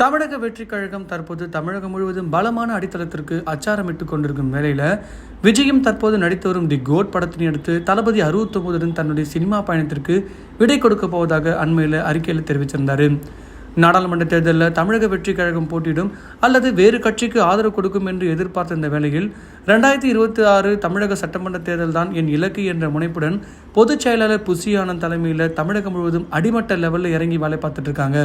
தமிழக வெற்றிக் கழகம் தற்போது தமிழகம் முழுவதும் பலமான அடித்தளத்திற்கு அச்சாரமிட்டு கொண்டிருக்கும் வேளையில் விஜயும் தற்போது நடித்து வரும் தி கோட் படத்தினை அடுத்து தளபதி அறுபத்தொம்போதுடன் தன்னுடைய சினிமா பயணத்திற்கு விடை கொடுக்க போவதாக அண்மையில் அறிக்கையில் தெரிவிச்சிருந்தார். நாடாளுமன்ற தேர்தலில் தமிழக வெற்றிக் கழகம் போட்டியிடும் அல்லது வேறு கட்சிக்கு ஆதரவு கொடுக்கும் என்று எதிர்பார்த்த இந்த வேளையில் ரெண்டாயிரத்தி இருபத்தி ஆறு தமிழக சட்டமன்ற தேர்தல் தான் என் இலக்கு என்ற முனைப்புடன் பொதுச் செயலாளர் புசி ஆனந்த் தலைமையில் தமிழகம் முழுவதும் அடிமட்ட லெவலில் இறங்கி வேலை பார்த்துட்டு இருக்காங்க.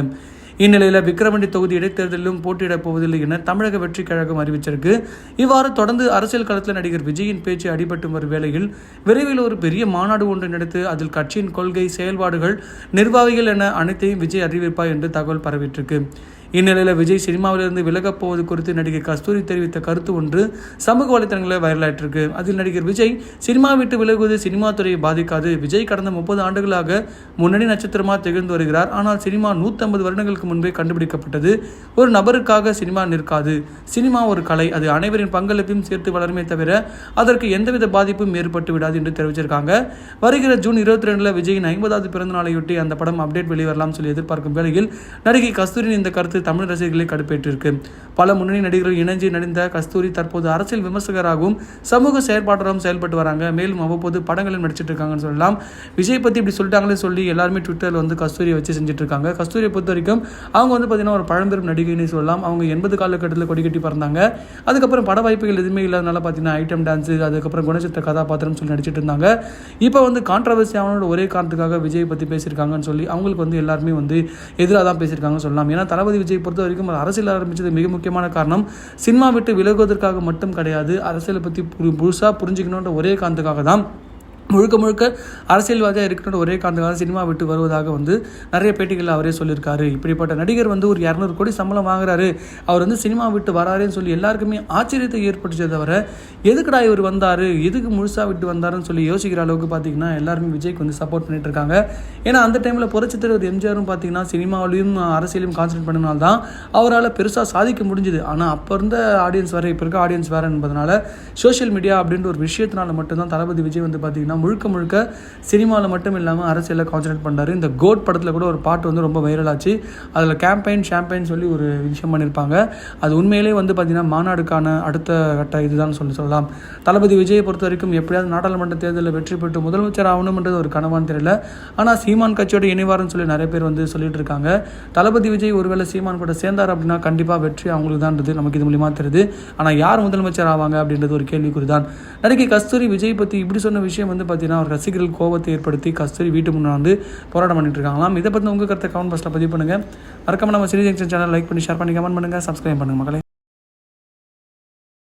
இந்நிலையில் விக்கிரவண்டி தொகுதி இடைத்தேர்தலிலும் போட்டியிடப் போவதில்லை என தமிழக வெற்றிக் கழகம் அறிவிச்சிருக்கு. இவ்வாறு தொடர்ந்து அரசியல் களத்தில் நடிகர் விஜயின் பேச்சு அடிபட்டு வரும் வேளையில் விரைவில் ஒரு பெரிய மாநாடு ஒன்று நடத்து அதில் கட்சியின் கொள்கை செயல்பாடுகள் நிர்வாகிகள் என அனைத்தையும் விஜய் அறிவிப்பார் என்று தகவல் பரவிட்டிருக்கு இந்நிலையில் விஜய் சினிமாவிலிருந்து விலகப் போவது குறித்து நடிகை கஸ்தூரி தெரிவித்த கருத்து ஒன்று சமூக வலைத்தளங்களில் வைரலாயிட்டிருக்கு. அதில் நடிகர் விஜய் சினிமா விட்டு விலகுவது சினிமா துறையை பாதிக்காது. விஜய் கடந்த முப்பது ஆண்டுகளாக முன்னணி நட்சத்திரமாக திகழ்ந்து வருகிறார். ஆனால் சினிமா நூற்றம்பது வருடங்களுக்கு முன்பே கண்டுபிடிக்கப்பட்டது. ஒரு நபருக்காக சினிமா நிற்காது. சினிமா ஒரு கலை. அது அனைவரின் பங்களிப்பையும் சேர்த்து வளருமே தவிர அதற்கு எந்தவித பாதிப்பும் ஏற்பட்டு விடாது என்று தெரிவிச்சிருக்காங்க. வருகிற ஜூன் இருபத்தி ரெண்டில் விஜயின் ஐம்பதாவது பிறந்த நாளையொட்டி அந்த படம் அப்டேட் வெளிவரலாம் சொல்லி எதிர்பார்க்கும் வேளையில் நடிகை கஸ்தூரின் இந்த கருத்து தமிழ் ரசிகர்களை கடுப்பேற்றிருக்கு. பல முன்னணி நடிகர்கள் இணைஞ்சு நடிந்த கஸ்தூரி தற்போது அரசியல் விமர்சகராகவும் சமூக செயற்பாட்டராகவும் செயல்பட்டு வராங்க. மேலும் அவ்வப்போது படங்களில் நடிச்சிட்டு இருக்காங்கன்னு சொல்லலாம். விஜய் பற்றி இப்படி சொல்லிட்டாங்களே சொல்லி எல்லாருமே ட்விட்டரில் வந்து கஸ்தூரியை வச்சு செஞ்சுட்டு இருக்காங்க. கஸ்தூரியை பொறுத்த வரைக்கும் அவங்க வந்து பார்த்தீங்கன்னா ஒரு பழம்பெரும் நடிகைன்னு சொல்லலாம். அவங்க எண்பது காலகட்டத்தில் கொடி கட்டி பிறந்தாங்க. அதுக்கப்புறம் பட வாய்ப்புகள் எதுவுமே இல்லாதனால பார்த்தீங்கன்னா ஐட்டம் டான்ஸு அதுக்கப்புறம் குணச்சித்திர கதாபாத்திரம் சொல்லி நடிச்சிட்டு இருந்தாங்க. இப்போ வந்து கான்ட்ரவர்சி அவனோட ஒரே காரணத்துக்காக விஜய் பற்றி பேசியிருக்காங்கன்னு சொல்லி அவங்களுக்கு வந்து எல்லாருமே வந்து எதிராக தான் பேசியிருக்காங்கன்னு சொல்லலாம். ஏன்னா தளபதி விஜய் பொறுத்த வரைக்கும் அரசியல் ஆரம்பித்தது மிக முக்கியமான காரணம். சினிமா விட்டு விலகுவதற்காக மட்டும் கிடையாது அரசியலை பற்றி புதுசாக புரிஞ்சுக்கணுன்ற ஒரே காரணத்துக்காக தான் முழுக்க முழுக்க அரசியல்வாதியாக இருக்கணும்னு ஒரே காரணத்துக்காக சினிமா விட்டு வருவதாக வந்து நிறைய பேட்டிகளில் அவரே சொல்லியிருக்காரு. இப்படிப்பட்ட நடிகர் வந்து ஒரு இரநூறு கோடி சம்பளம் வாங்குறாரு. அவர் வந்து சினிமா விட்டு வராருன்னு சொல்லி எல்லாருக்குமே ஆச்சரியத்தை ஏற்பட்டுச்சே தவிர எதுக்குடா இவர் வந்தார்? எதுக்கு முழுசாக விட்டு வந்தாருன்னு சொல்லி யோசிக்கிற அளவுக்கு பார்த்தீங்கன்னா எல்லாருமே விஜய்க்கு வந்து சப்போர்ட் பண்ணிட்டு இருக்காங்க ஏன்னா அந்த டைமில் புரட்சி தலைவர் எம்ஜிஆரும் பார்த்தீங்கன்னா சினிமாவிலையும் அரசியலையும் கான்சன்ட்ரேட் பண்ணனால தான் அவரால் பெருசாக சாதிக்க முடிஞ்சுது. ஆனால் அப்போ இருந்த ஆடியன்ஸ் வேறு இப்போ இருக்க ஆடியன்ஸ் வேறு என்பதனால சோஷியல் மீடியா அப்படின்ற ஒரு விஷயத்தினால மட்டும்தான் தளபதி விஜய் வந்து பார்த்தீங்கன்னா முழுக்க முழுக்க சினிமாவில் மட்டும் இல்லாமல் அரசியலில் கான்சன்ட்ரேட் பண்ணுறாரு இந்த கோட் படத்தில் கூட ஒரு பாட்டு வந்து ரொம்ப வைரல் ஆச்சு. அதில் கேம்பெயின் ஷாம்பெயின் சொல்லி ஒரு விஷயம் பண்ணியிருப்பாங்க அது உண்மையிலே வந்து பார்த்திங்கன்னா மாநாடுக்கான அடுத்த கட்ட இதுதான் சொல்லி சொல்லலாம். தளபதி விஜயை பொறுத்த வரைக்கும் எப்படியாவது நாடாளுமன்ற தேர்தலில் வெற்றி பெற்று முதலமைச்சர் ஆகணும்ன்றது ஒரு கனவான்னு தெரியல. ஆனால் சீமான் கட்சியோட இணைவார்னு சொல்லி நிறைய பேர் வந்து சொல்லிட்டு இருக்காங்க. தளபதி விஜய் ஒருவேளை சீமான் கூட சேர்ந்தார் அப்படின்னா கண்டிப்பாக வெற்றி அவங்களுக்கு தான்றது நமக்கு இது மூலியமாக தெரியுது. ஆனால் யார் முதலமைச்சர் ஆவாங்க அப்படின்றது ஒரு கேள்விக்குறி தான் நடிகை கஸ்தூரி விஜய் பற்றி இப்படி சொன்ன விஷயம் வந்து பார்த்தீங்கன்னா அவர் ரசிகர்கள் கோபத்தை ஏற்படுத்தி கஸ்தூரி வீட்டு முன்னாடி வந்து போராட்டம் பண்ணிட்டு இருக்காங்களாம். இதை பற்றி உங்கள் கருத்தை கமெண்ட் பாக்ஸில் பதிவு பண்ணுங்கள் மறக்காம நம்ம சினி ஜங்ஷன் சேனல் லைக் பண்ணி ஷேர் பண்ணி கமெண்ட் பண்ணுங்கள் சப்ஸ்கிரைப் பண்ணுங்கள் மக்களே.